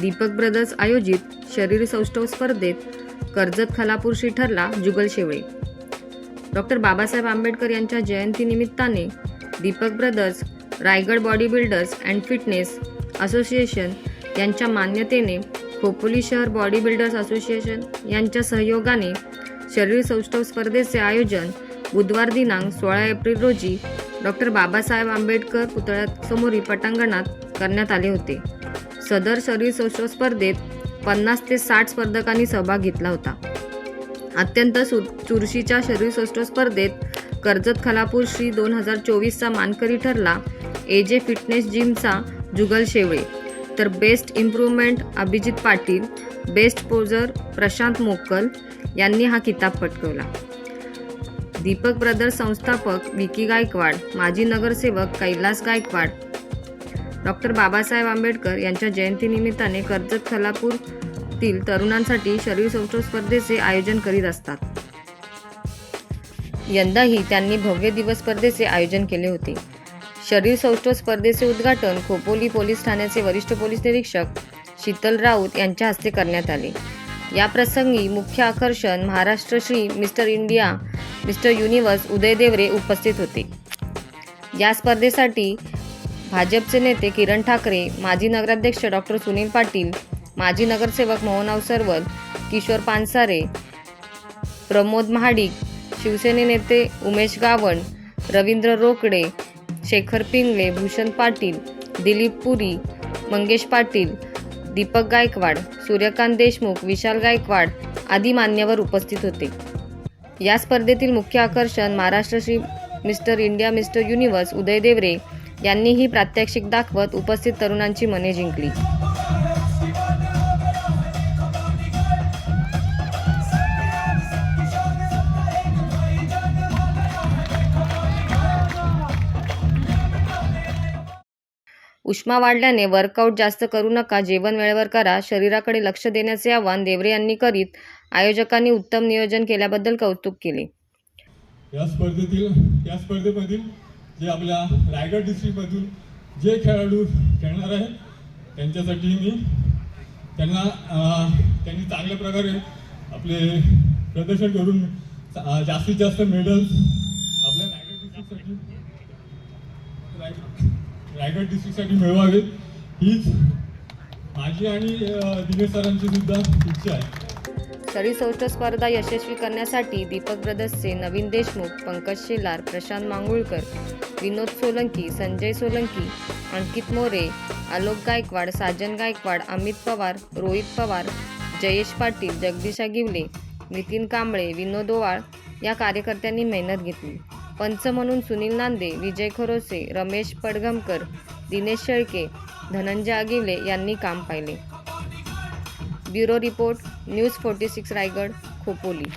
Deepak brothers आयोजित शरीर सौष्ठव स्पर्धेत कर्जत खलापूरशी ठरला जुगल शेवळे डॉक्टर बाबासाहेब आंबेडकर यांच्या जयंतीनिमित्ताने Deepak brothers Raigad body builders and fitness association यांच्या मान्यतेने खोपोली शहर बॉडी बिल्डर्स असोसिएशन यांच्या सहयोगाने शरीर सौष्ठव स्पर्धेचे आयोजन बुधवार दिनांक सोळा एप्रिल रोजी डॉक्टर बाबासाहेब आंबेडकर पुतळ्यासमोरील पटांगणात करण्यात आले होते. सदर शरीर सौष्ठव स्पर्धेत पन्नास ते साठ स्पर्धकांनी सहभाग घेतला होता. अत्यंत सु चुरशीच्या शरीरसौष्ठव स्पर्धेत कर्जत खलापूर श्री दोन हजार चोवीसचा मानकरी ठरला. एजे फिटनेस जिमचा जुगल शेवळे. तर best improvement Abhijit Patil best poser Prashant Mokal यांनी हा किताब पटकवला. दीपक ब्रदर्स संस्थापक विकी गायकवाड माजी नगरसेवक कैलास गायकवाड डॉक्टर बाबासाहेब आंबेडकर यांच्या जयंतीनिमित्ताने कर्जत खलापूरतील तरुणांसाठी शरीर सौष्ठव स्पर्धेचे आयोजन करीत असतात. यंदाही त्यांनी भव्य दिवस स्पर्धेचे आयोजन केले होते. शरीर सौष्ठव स्पर्धेचे उद्घाटन खोपोली पोलीस ठाण्याचे वरिष्ठ पोलीस निरीक्षक शीतल राऊत यांच्या हस्ते करण्यात आले. या प्रसंगी मुख्य आकर्षण Maharashtra Shri mister India mister universe Uday Devre उपस्थित होते. या स्पर्धेसाठी भाजपचे नेते किरण ठाकरे माजी नगराध्यक्ष डॉक्टर सुनील पाटील माजी नगरसेवक मोहन सरवल किशोर पानसारे प्रमोद महाडिक शिवसेने नेते उमेश गावण रवींद्र रोकडे शेखर पिंगले भूषण पाटील दिलीप पुरी मंगेश पाटील दीपक गायकवाड सूर्यकांत देशमुख विशाल गायकवाड आदी मान्यवर उपस्थित होते. या स्पर्धेतील मुख्य आकर्षण Maharashtra Shri mister India mister universe Uday Devre यांनीही प्रात्यक्षिक दाखवत उपस्थित तरुणांची मने जिंकली. उष्मा वाढल्याने वर्कआउट जास्त करू नका जेवण वेळेवर करा शरीराकडे लक्ष देण्याचे आवाहन देवरे यांनी करीत आयोजकांनी उत्तम नियोजन केल्याबद्दल कौतुक केले. या स्पर्धेतील या स्पर्धेमधील जे आपल्या रायगड डिस्ट्रिक्टमधून जे खेळाडू खेळणार आहे त्यांच्यासाठी मी त्यांना त्यांनी चांगल्या प्रकारे आपले प्रदर्शन करून जास्तीत जास्त मेडल्स आपल्या रायगड डिस्ट्रिक्टसाठी रायगड रायगड डिस्ट्रिक्टसाठी मिळवावेत. हीच माझी आणि दिनेश सरांची सुद्धा इच्छा आहे. शरीर सौष्ठव स्पर्धा यशस्वी करण्यासाठी दीपक ब्रदर्सचे नवीन देशमुख पंकज शेलार प्रशांत मांगुळकर विनोद सोलंकी संजय सोलंकी अंकित मोरे आलोक गायकवाड साजन गायकवाड अमित पवार रोहित पवार जयेश पाटील जगदीशा गिवले नितीन कांबळे विनोद ओवाळ या कार्यकर्त्यांनी मेहनत घेतली. पंच म्हणून सुनील नांदे विजय खरोसे रमेश पडघमकर दिनेश शेळके धनंजय आगिवले यांनी काम पाहिले. Bureau report news forty six Raigad Khopoli.